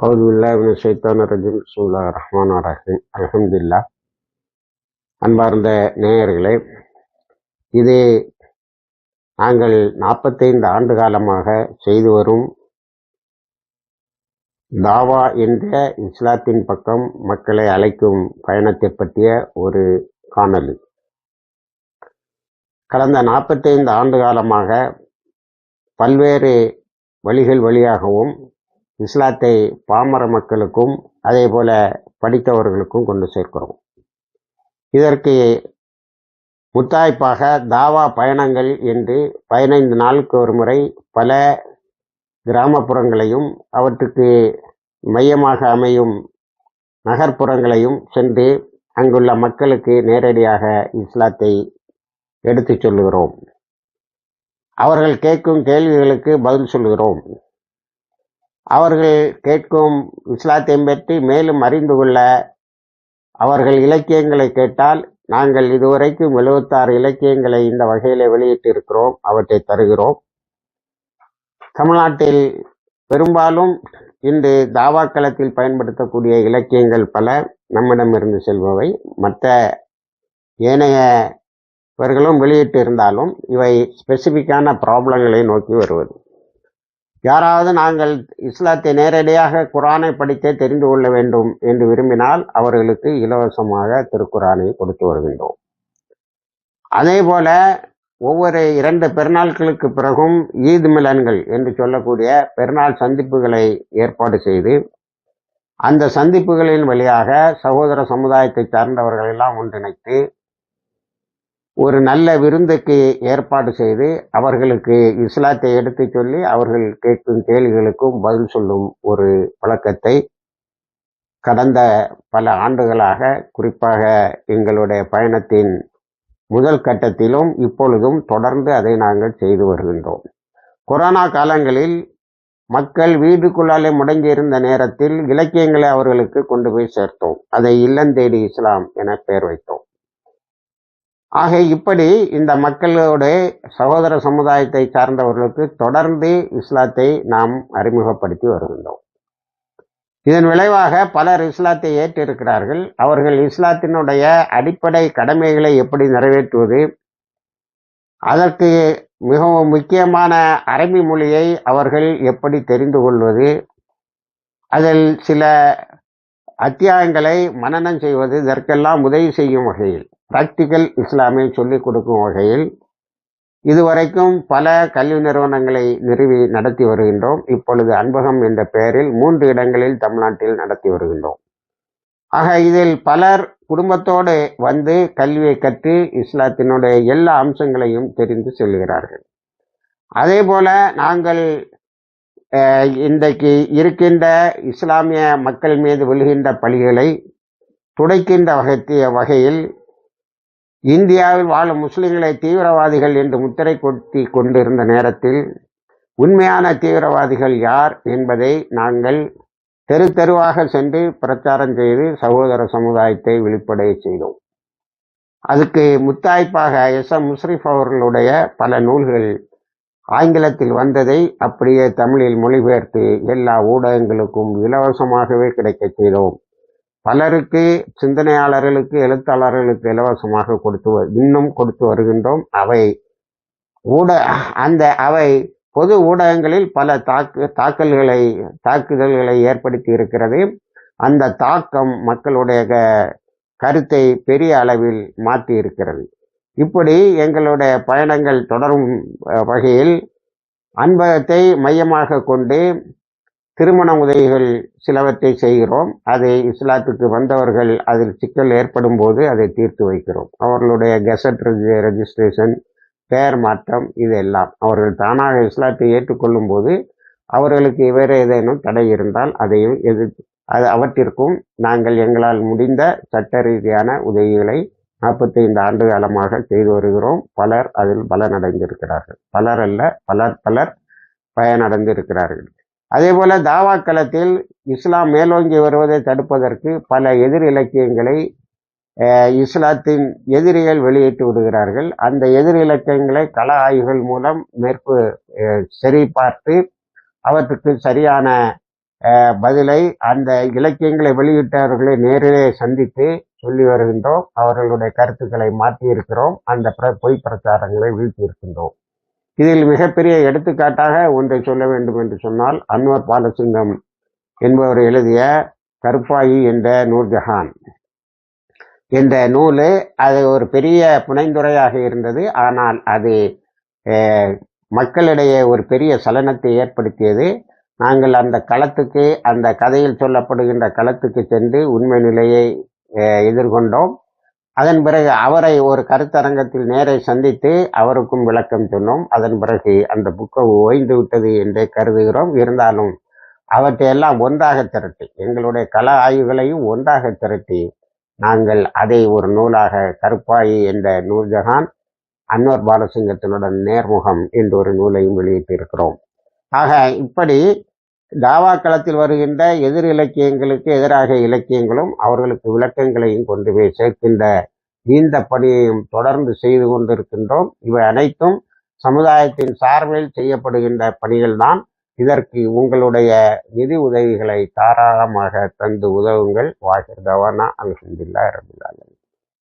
அவுது பில்லாஹின் ஷைத்தான ரஜீம் சுல்லா ரஹ்மான் ரஹீம் அல்ஹம்துலில்லாஹ் அன்பார்ந்த நேயர்களே இது நாங்கள் நாற்பத்தைந்து ஆண்டு காலமாக செய்து வரும் தாவா என்ற இஸ்லாத்தின் பக்கம் மக்களை அழைக்கும் பயணத்தை பற்றிய ஒரு காணொலி கடந்த நாற்பத்தைந்து ஆண்டு காலமாக பல்வேறு வழிகள் வழியாகவும் இஸ்லாத்தை பாமர மக்களுக்கும் அதே போல் படித்தவர்களுக்கும் கொண்டு சேர்க்கிறோம். இதற்கு முத்தாய்ப்பாக தாவா பயணங்கள் என்று பதினைந்து நாளுக்கு ஒரு முறை பல கிராமப்புறங்களையும் அவற்றுக்கு மையமாக அமையும் நகர்ப்புறங்களையும் சென்று அங்குள்ள மக்களுக்கு நேரடியாக இஸ்லாத்தை எடுத்துச் சொல்லுகிறோம். அவர்கள் கேட்கும் கேள்விகளுக்கு பதில் சொல்கிறோம் அவர்கள் கேட்கும் இஸ்லாத்தையும் பற்றி மேலும் அறிந்து கொள்ள அவர்கள் இலக்கியங்களை கேட்டால் நாங்கள் இதுவரைக்கும் எழுபத்தாறு இலக்கியங்களை இந்த வகையில் வெளியிட்டிருக்கிறோம் அவற்றை தருகிறோம். தமிழ்நாட்டில் பெரும்பாலும் இன்று தாவாக்களத்தில் பயன்படுத்தக்கூடிய இலக்கியங்கள் பல நம்மிடமிருந்து செல்பவை. மற்ற ஏனையவர்களும் வெளியிட்டு இருந்தாலும் இவை ஸ்பெசிஃபிக்கான ப்ராப்ளங்களை நோக்கி வருவது. யாராவது நாங்கள் இஸ்லாத்தை நேரடியாக குரானை படித்தே தெரிந்து கொள்ள வேண்டும் என்று விரும்பினால் அவர்களுக்கு இலவசமாக திருக்குரானை கொடுத்து வருகின்றோம். அதே போல ஒவ்வொரு இரண்டு பெருநாட்களுக்கு பிறகும் ஈத் மிலன்கள் என்று சொல்லக்கூடிய பெருநாள் சந்திப்புகளை ஏற்பாடு செய்து அந்த சந்திப்புகளின் வழியாக சகோதர சமுதாயத்தை சார்ந்தவர்கள் எல்லாம் ஒன்றிணைத்து ஒரு நல்ல விருந்துக்கு ஏற்பாடு செய்து அவர்களுக்கு இஸ்லாத்தை எடுத்து சொல்லி அவர்கள் கேட்கும் கேள்விகளுக்கும் பதில் சொல்லும் ஒரு பழக்கத்தை கடந்த பல ஆண்டுகளாக குறிப்பாக எங்களுடைய பயணத்தின் முதல் கட்டத்திலும் இப்பொழுதும் தொடர்ந்து அதை நாங்கள் செய்து வருகின்றோம். கொரோனா காலங்களில் மக்கள் வீட்டுக்குள்ளாலே முடங்கியிருந்த நேரத்தில் இலக்கியங்களை அவர்களுக்கு கொண்டு போய் சேர்த்தோம். அதை இல்லந்தேடி இஸ்லாம் என பெயர் வைத்தோம். ஆக இப்படி இந்த மக்களோட சகோதர சமுதாயத்தை சார்ந்தவர்களுக்கு தொடர்ந்து இஸ்லாத்தை நாம் அறிமுகப்படுத்தி வருகின்றோம். இதன் விளைவாக பலர் இஸ்லாத்தை ஏற்றிருக்கிறார்கள். அவர்கள் இஸ்லாத்தினுடைய அடிப்படை கடமைகளை எப்படி நிறைவேற்றுவது அதற்கு மிகவும் முக்கியமான அரபி மொழியை அவர்கள் எப்படி தெரிந்து கொள்வது அதில் சில அத்தியாயங்களை மனநம் செய்வது இதற்கெல்லாம் உதவி செய்யும் வகையில் பிராக்டிக்கல் இஸ்லாமை சொல்லிக் கொடுக்கும் வகையில் இதுவரைக்கும் பல கல்வி நிறுவனங்களை நிறுவி நடத்தி வருகின்றோம். இப்பொழுது அன்பகம் என்ற பெயரில் மூன்று இடங்களில் தமிழ்நாட்டில் நடத்தி வருகின்றோம். ஆக இதில் பலர் குடும்பத்தோடு வந்து கல்வியை கற்று இஸ்லாத்தினுடைய எல்லா அம்சங்களையும் தெரிந்து செல்கிறார்கள். அதே போல நாங்கள் இன்றைக்கு இருக்கின்ற இஸ்லாமிய மக்கள் மீது விழுகின்ற பள்ளிகளை துடைக்கின்ற வகை வகையில் இந்தியாவில் வாழும் முஸ்லிம்களை தீவிரவாதிகள் என்று முத்திரை கொட்டி கொண்டிருந்த நேரத்தில் உண்மையான தீவிரவாதிகள் யார் என்பதை நாங்கள் தெரு தெருவாக சென்று பிரச்சாரம் செய்து சகோதர சமுதாயத்தை வெளிப்படைய செய்தோம். அதுக்கு முத்தாய்ப்பாக எஸ் எம் முஸ்ரிஃப் அவர்களுடைய பல நூல்கள் ஆங்கிலத்தில் வந்ததை அப்படியே தமிழில் மொழிபெயர்த்து எல்லா ஊடகங்களுக்கும் இலவசமாகவே கிடைக்க செய்தோம். பலருக்கு சிந்தனையாளர்களுக்கு எழுத்தாளர்களுக்கு இலவசமாக கொடுத்து இன்னும் கொடுத்து வருகின்றோம். அவை ஊட அந்த அவை பொது ஊடகங்களில் பல தாக்கு தாக்கல்களை தாக்குதல்களை ஏற்படுத்தி இருக்கிறது. அந்த தாக்கம் மக்களுடைய கருத்தை பெரிய அளவில் மாற்றி இருக்கிறது. இப்படி எங்களுடைய பயணங்கள் தொடரும் வகையில் அன்பகத்தை மையமாக கொண்டு திருமண உதவிகள் சிலவற்றை செய்கிறோம். அதை இஸ்லாத்துக்கு வந்தவர்கள் அதில் சிக்கல் ஏற்படும் போது அதை தீர்த்து வைக்கிறோம். அவர்களுடைய கெசட் ரெஜிஸ்ட்ரேஷன் பெயர் மாற்றம் இதெல்லாம். அவர்கள் தானாக இஸ்லாத்தை ஏற்றுக்கொள்ளும் போது அவர்களுக்கு வேறு ஏதேனும் தடை இருந்தால் அதையும் எது அது அவற்றிற்கும் நாங்கள் எங்களால் முடிந்த சட்ட ரீதியான உதவிகளை நாற்பத்தைந்து ஆண்டு காலமாக செய்து வருகிறோம். பலர் அதில் பலனடைந்திருக்கிறார்கள். பலர் அல்ல பலர் பலர் பயனடைந்திருக்கிறார்கள். அதே போல தாவாக்களத்தில் இஸ்லாம் மேலோங்கி வருவதை தடுப்பதற்கு பல எதிர் இலக்கியங்களை இஸ்லாத்தின் எதிரிகள் வெளியிட்டு விடுகிறார்கள். அந்த எதிர் இலக்கியங்களை கள ஆய்வுகள் மூலம் மேற்கு சரி பார்த்து அவற்றுக்கு சரியான பதிலை அந்த இலக்கியங்களை வெளியிட்டவர்களை நேரிலே சந்தித்து சொல்லி வருகின்றோம். அவர்களுடைய கருத்துக்களை மாற்றி இருக்கிறோம் அந்த பிர- பொய் பிரச்சாரங்களை வீழ்த்தியிருக்கின்றோம். இதில் மிகப்பெரிய எடுத்துக்காட்டாக ஒன்றை சொல்ல வேண்டும் என்று சொன்னால் அன்வர் பாலசிங்கம் என்பவர் எழுதிய கருப்பாயி என்ற நூர்ஜஹான். என்ற நூல் அது ஒரு பெரிய புனைந்துரையாக இருந்தது. ஆனால் அது மக்களிடையே ஒரு பெரிய சலனத்தை ஏற்படுத்தியது. நாங்கள் அந்த களத்துக்கு அந்த கதையில் சொல்லப்படுகின்ற களத்துக்கு சென்று உண்மை நிலையை எதிர்கொண்டோம். அதன் பிறகு அவரை ஒரு கருத்தரங்கத்தில் நேரை சந்தித்து அவருக்கும் விளக்கம் சொன்னோம். அதன் பிறகு அந்த புக்கை ஓய்ந்து விட்டது என்றே கருதுகிறோம். இருந்தாலும் அவற்றையெல்லாம் ஒன்றாக திரட்டி எங்களுடைய கல ஆய்வுகளையும் ஒன்றாக திரட்டி நாங்கள் அதை ஒரு நூலாக கருப்பாயி என்ற நூர்ஜஹான் அன்வர் பாலசிங்கத்தினுடன் நேர்முகம் என்ற ஒரு நூலையும் வெளியிட்டிருக்கிறோம். ஆக இப்படி தாவா களத்தில் வருகின்ற எதிர் இலக்கியங்களுக்கு எதிராக இலக்கியங்களும் அவர்களுக்கு விளக்கங்களையும் கொண்டு போய் சேர்க்கின்ற இந்த பணியையும் தொடர்ந்து செய்து கொண்டிருக்கின்றோம். இவை அனைத்தும் சமுதாயத்தின் சார்பில் செய்யப்படுகின்ற பணிகள்தான். இதற்கு உங்களுடைய நிதி உதவிகளை தாராளமாக தந்து உதவுங்கள். வாஹிர் தவானா அல்ஹம்துலில்லாஹி ரபில்